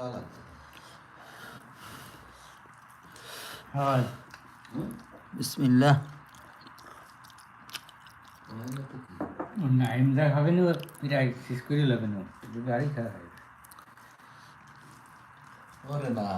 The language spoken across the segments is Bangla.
খাওয়া লাগবে হয়? বিসমিল্লাহ? নাইম যা খাবে না প্রায় শেষ করে লাগবে না। শুধু গাড়ি খাওয়া হয় ওরে না।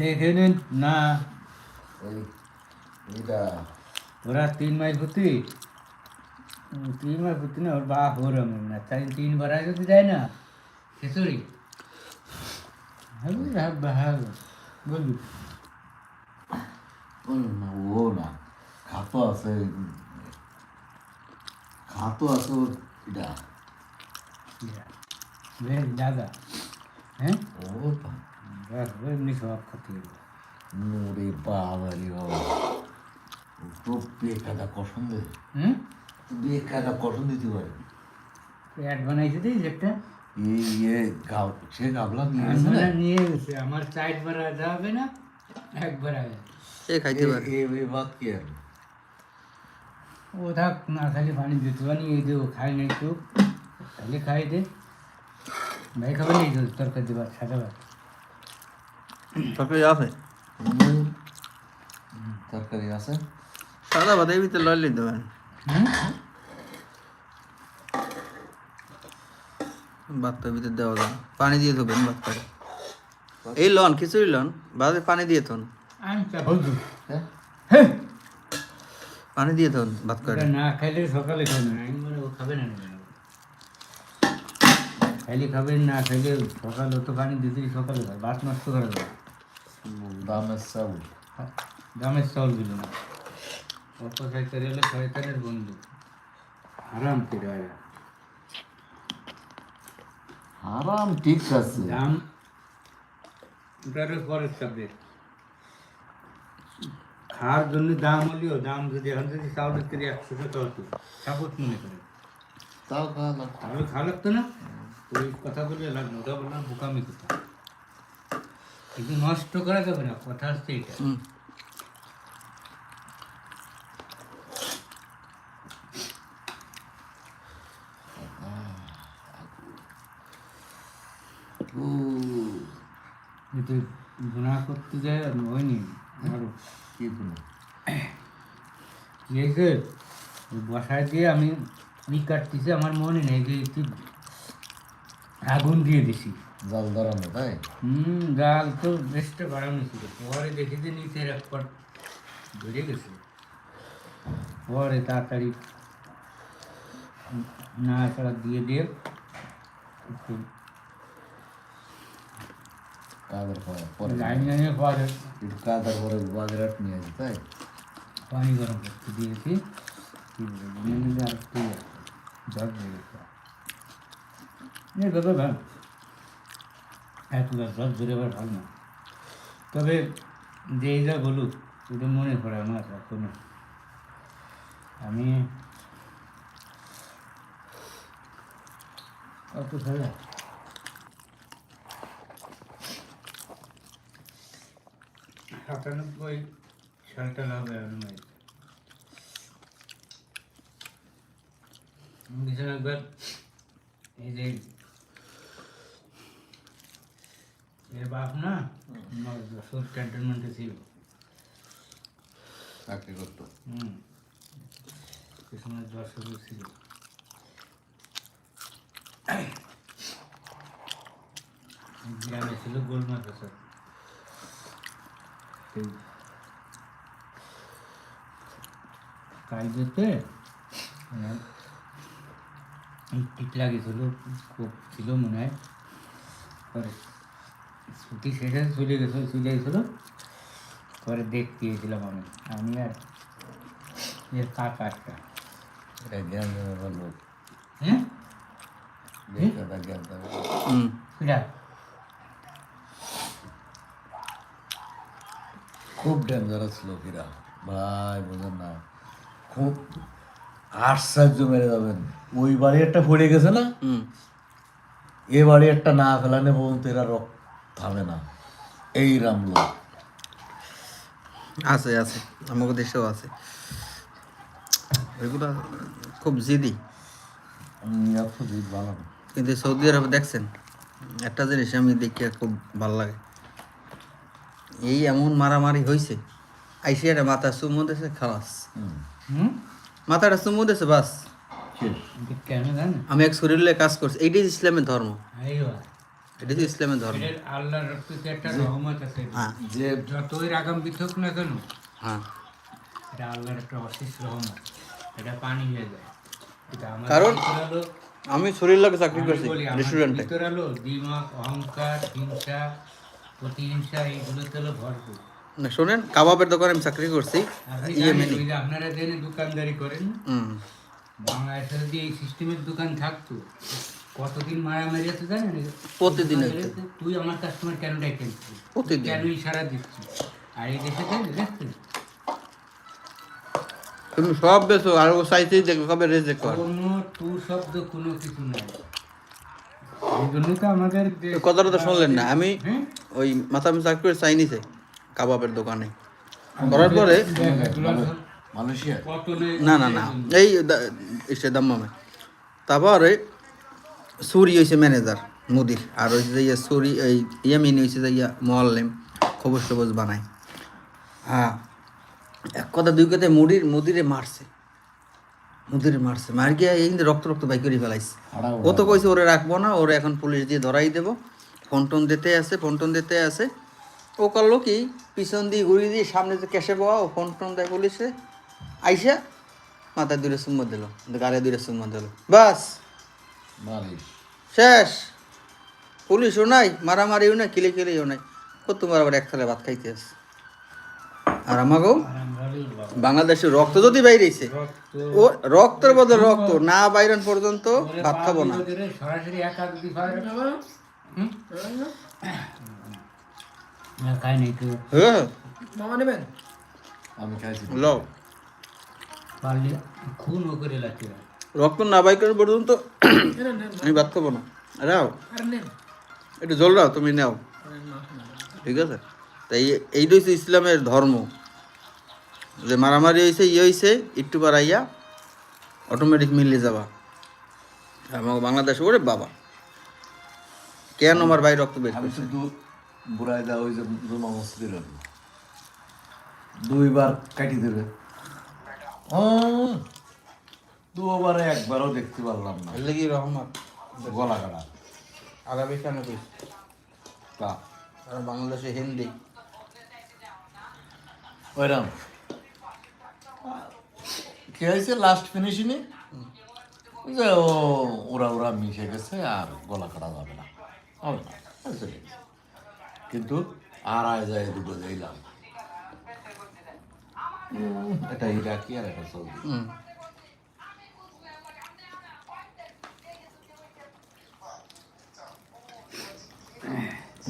দেখে নিন না। ওই এটা ওরা তিন মাস ভর্তি। তিন মাস ভর্তি না ওর বাপ ওর আমি না। তাই তিন বার আগে যায় না। খিচুড়ি হবে বলবি ওর না ও না খাতো আছে। খাতো আছে ওর এটা। বেশ দাদা হ্যাঁ? ও বাস এমনি সব খাতে নুরে বাবা রে বাবা। তো বেকাদা কষণ দে। হুম? বেকাদা কষণ দিতে পারে। অ্যাড বানাইছে দিস একটা। ইয়ে গাব সে গাবলা নিয়ে গেছে আমরা না নিয়ে গেছে আমার চাইট বার যাবে না একবার আগে এ খাইতে পারে এ এ বাদ কি আর ও থাক না খালি পানি দিতে পারি এই যে ও খাই নাই তো খালি খাই দে ভাই খাবে নেই তো তরকারি দেবা সাদা ভাত তরকারি আছে হুম। তরকারি আছে সাদা ভাত এই ভিতরে লয় লিখতে পারেন হুম ভাতটার ভিতরে দেওয়া যায়। পানি দিয়ে ধোবেন ভাতটাকে। এই লন খিচুড়ি লন ভাতে পানি দিয়ে থন হ্যাঁ? হ্যাঁ পানি দিয়ে থন ভাত করে না খাইলে সকালে খাবে না আমি বলে ও খাবে না না। খাইলে খাবেন না খাইলে সকালে তো পানি দিতে সকালে খাবে ভাত নষ্ট করে দেবে। দামের চাউল। দামের চাউল দিল না। অত শয়তান হলে শয়তানের বন্ধু। আরাম করে আরাম ঠিক আছে। দাম ওটারও পরের সাবজেক্ট খাওয়ার জন্য দাম হলেও দাম যদি এখন যদি চাউলের থেকে একশো টাকা হতো সাপোর্ট মনে করে? তাও খাওয়া লাগতো। তাহলে খাওয়া লাগতো না? ওই কথা বলে লাগল ওটা বললাম বোকামি কথা। কিন্তু নষ্ট করা যাবে না কথা হচ্ছে এটা। কিন্তু গুণা করতে যায় আর হয়নি। আরও। কি কোনো ইয়েছে বসায় দিয়ে আমি ই কাটতেছি আমার মনে নেই যে একটু আগুন দিয়ে দিছি। জাল ধরানো তাই? হুম জাল তো বেশটা বাড়ানো ছিল। পরে দেখি যে নিচে এক পট ধরে গেছে। পরে তাড়াতাড়ি না ছাড়া দিয়ে দিয়ে একটু কাদের পরে লাইন লাইনে পরে একটু কাদার পরে বাজারহাট নিয়ে আসি তাই পানি গরম করতে দিয়েছি আর একটু জল দিয়ে গেছে এই দাদা ভাই এক জল ধরে আবার ভালো না তবে যে যা বলুক ওটা মনে পড়ে আমার এখনও আমি কত খেলা সাতানব্বই সালটা লাগবে আমি গেছিলাম একবার এই যে এর বাপ না যশোর ক্যান্টনমেন্টে ছিল। চাকরি করতো। হুম। সে সময় ছিল। গ্রামে ছিল গোলমা প্রসাদ সেই কালজেতে টিক লাগিয়েছিল খুব ছিল মনে হয় পরে ছুটি শেষে চলে গেছিল চলে গেছিল পরে দেখতে গিয়েছিলাম আমি আমি আর এর কাকা একটা এটা জ্ঞান দেওয়ার লোক হ্যাঁ বেকাদা জ্ঞান দেওয়া হুম সেটা খুব ডেঞ্জারাস লোক এরা। ভাই বোঝেন না। খুব আশ্চর্য মেরে যাবেন। ওই বাড়ি একটা পড়ে গেছে না? এ বাড়ি একটা না ফেলানে পর্যন্ত এরা রক্ত থামে না। এই রাম লোক। আছে আছে। আমাকে দেশেও আছে। ওইগুলো খুব জিদি। কিন্তু সৌদি আরবে দেখছেন? একটা জিনিস আমি দেখি খুব ভালো লাগে। এই এমন মারামারি হয়েছে আইসি একটা মাথা চুমু দিয়েছে খালাস। মাথাটা চুমু দিয়েছে বাস। আমি এক শরীরে কাজ করছি। এইটাই ইসলামের ধর্ম। এইবা তো ইসলামের ধর্ম। এটার আল্লাহর রক্ততে একটা রহমত আছে। হ্যাঁ। যে যতই রাগাম বিথক না কেন হ্যাঁ। এটা আল্লাহর একটা অশেষ রহমত। এটা পানি হয়ে যায়। কারণ- আমি শরীর লাগে চাকরি করছি রেস্টুরেন্টে অহংকার হিংসা প্রতিহিংসা ভরপুর। না শোনেন কাবাবের দোকানে আমি চাকরি করছি। ইয়ে আপনারা জেনে দোকানদারি করেন বাংলাদেশে যদি এই সিস্টেমের দোকান থাকতো কতদিন মারামারি আছে জানেন? প্রতিদিন দোকানদারি হইতো। আছে, তুই আমার কাস্টমার কেন ডাইতেছি প্রতিদিন। কেন ইশারা দিচ্ছি আর এই দেশে জানেন তুমি সব বেছো আর ও চাইতেই দেখো কবে রেজেক্ট কর। কোনো টু শব্দ কোনো কিছু নাই। এই জন্যই তো আমাদের কথাটা তো শুনলেন না। আমি হ্যাঁ? ওই মাথা আমি চাকরি করে চাইনিছে কাবাবের দোকানে। করার পরে মালয়েশিয়া? না না না। এই ইসে দাম্মামে। তারপরে সুরি হয়েছে ম্যানেজার মুদির। আর হয়েছে যে ইয়া সুরি এই ইয়ামিন হয়েছে যে ইয়া মোয়াল্লেম খবর সবুজ বানায়। হ্যাঁ এক কথা দুই কথায় মুদির মুদিরে মারছে। মুদিরে মারছে। মার গিয়ে এই রক্ত রক্ত বাই করে ফেলাইছে। ও তো কইছে ওরে রাখব না ওরে এখন পুলিশ দিয়ে ধরাই দেবো। ফোন টোন দিতে আসে ফোন টোন দিতে আসে ও করল কি পিছন দিয়ে ঘুরিয়ে দিয়ে সামনে যে ক্যাশে বয়া ও ফোন টোন দেয় পুলিশে। আইসা মাথায় দূরে সুম্মা দিল গাড়ি দূরে সুম্মা দিল। বাস। শেষ। পুলিশও নাই মারামারিও নাই কিলে কিলেও নাই। কত তোমার আবার এক থালে ভাত খাইতে আস আর আমাকেও বাংলাদেশের রক্ত যদি বাইরেছে, ও রক্তের বদলে রক্ত না বাইরন পর্যন্ত ভাত খাব না। হ্যাঁ। রক্ত না বাই পর্যন্ত আমি ভাত খাব না। রাও। একটু জল রাও, তুমি নাও। ঠিক আছে? তাই এইটা হচ্ছে ইসলামের ধর্ম। যে মারামারি হয়েছে ইয়ে হয়েছে একটু বাড়াইয়া অটোমেটিক মিলে যাবা। আমার বাংলাদেশ ওরে বাবা। কেন আমার ভাই রক্ত বের আমি করছে? শুধু বুড়াই দা ওই যে জমা মসজিদের দুইবার কাটি দেবে। হুম, দুবারে একবারও দেখতে পারলাম না। এর লাগি রহমত। গলা কাটা। আরবি কেন তা। বাংলাদেশে হিন্দি। ওইরাম কি হয়েছে? লাস্ট ফিনিশিংয়ে যে ও ওরা ওরা মিশে গেছে আর গলা কাটা যাবে না। হবে না চলে কিন্তু আর আয় যায় দুটো যাইলাম এটা ইরাকি আর এটা সৌদি।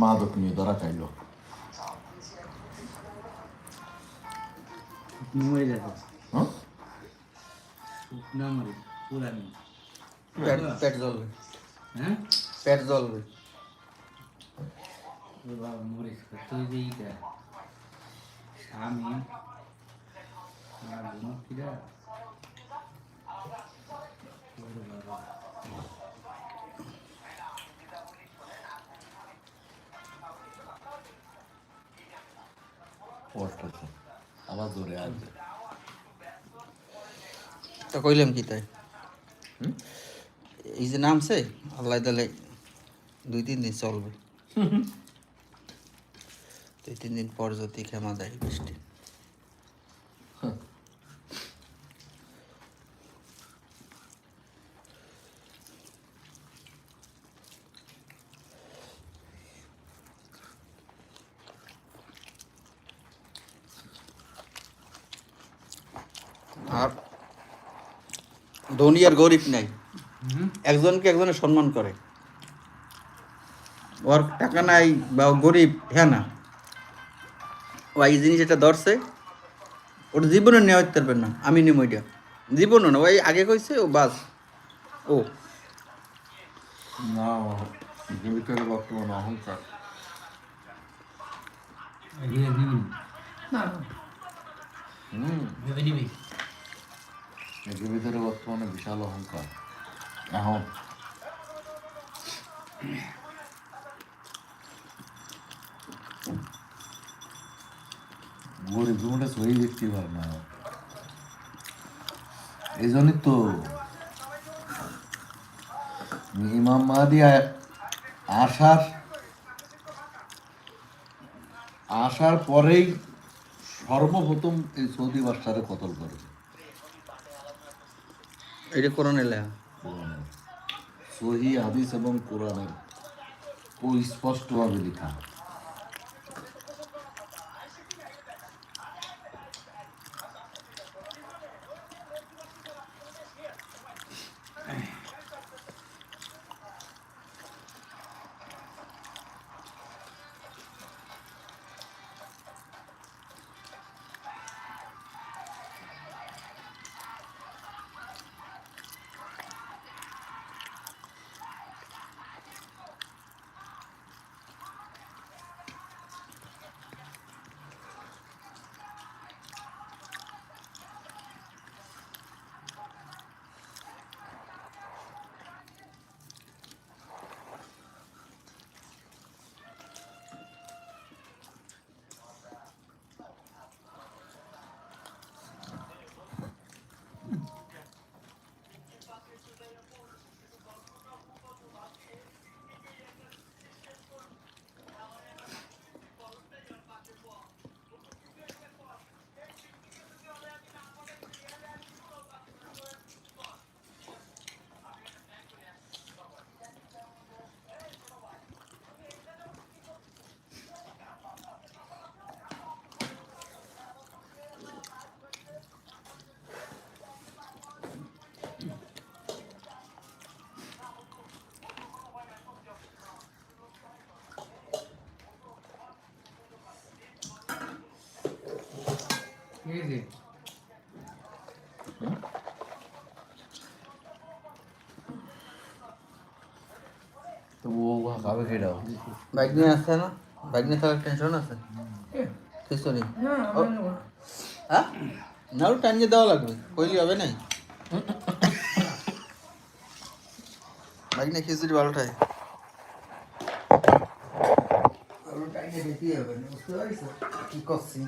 মাদক নিয়ে ধরা খাইলো। মরে যাবে। হ্যাঁ? শুকনা মরে পুরানি পেট পেট জ্বলবে। হ্যাঁ? পেট জ্বলবে। বাবা মরিস তুই যে এইটা স্বামী আর গুণকিরা কষ্ট আছে আবার জোরে আসবে। তা কইলাম কি তাই? হুম? এই যে নামছে আল্লাহ তাহলে দুই তিন দিন চলবে। দুই তিন দিন পর যদি ক্ষমা দেয় বৃষ্টি আর ধনী আর গরিব নাই। একজনকে একজনের সম্মান করে। ওর টাকা নাই বা গরিব হ্যাঁ না। ও এই জিনিস এটা ধরছে ওর জীবনে নেওয়া হতে পারবে না আমি নেব ওইটা জীবনও না ওই আগে কইছে ও বাস ও। না জীবিতের বর্তমান অহংকার। এদিকে দিবি হুম। বর্তমানে বিশাল অহংকার। এখন গরিব জীবনটা সহি দেখতে পারে না। এই জন্যই তো ইমাম মাহাদি আসার আসার পরেই সর্বপ্রথম এই সৌদি বাদশারে কতল করে। এটা কোরআনে লেখা। সহি হাদিস এবং কোরআনের। স্পষ্টভাবে লেখা এই যে তো ও খাবে বাইক নিয়ে আসছে না? বাইক নিয়ে থাকার টেনশন আছে? কিছু নেই। হ্যাঁ? নাও টানিয়ে দেওয়া লাগবে। কইলি হবে নাই? বাইক নিয়ে খিচুড়ি ভালোটাই ভালো হবে না কি করছি?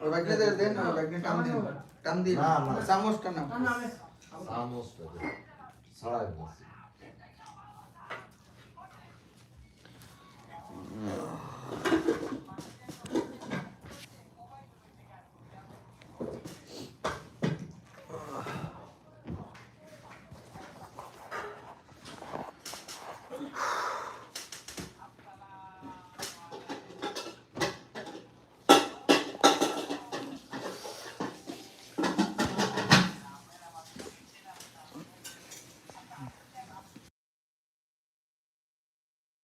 ওই বাইকটা দে দেন ওই বাইকটা টান দিন টান দিন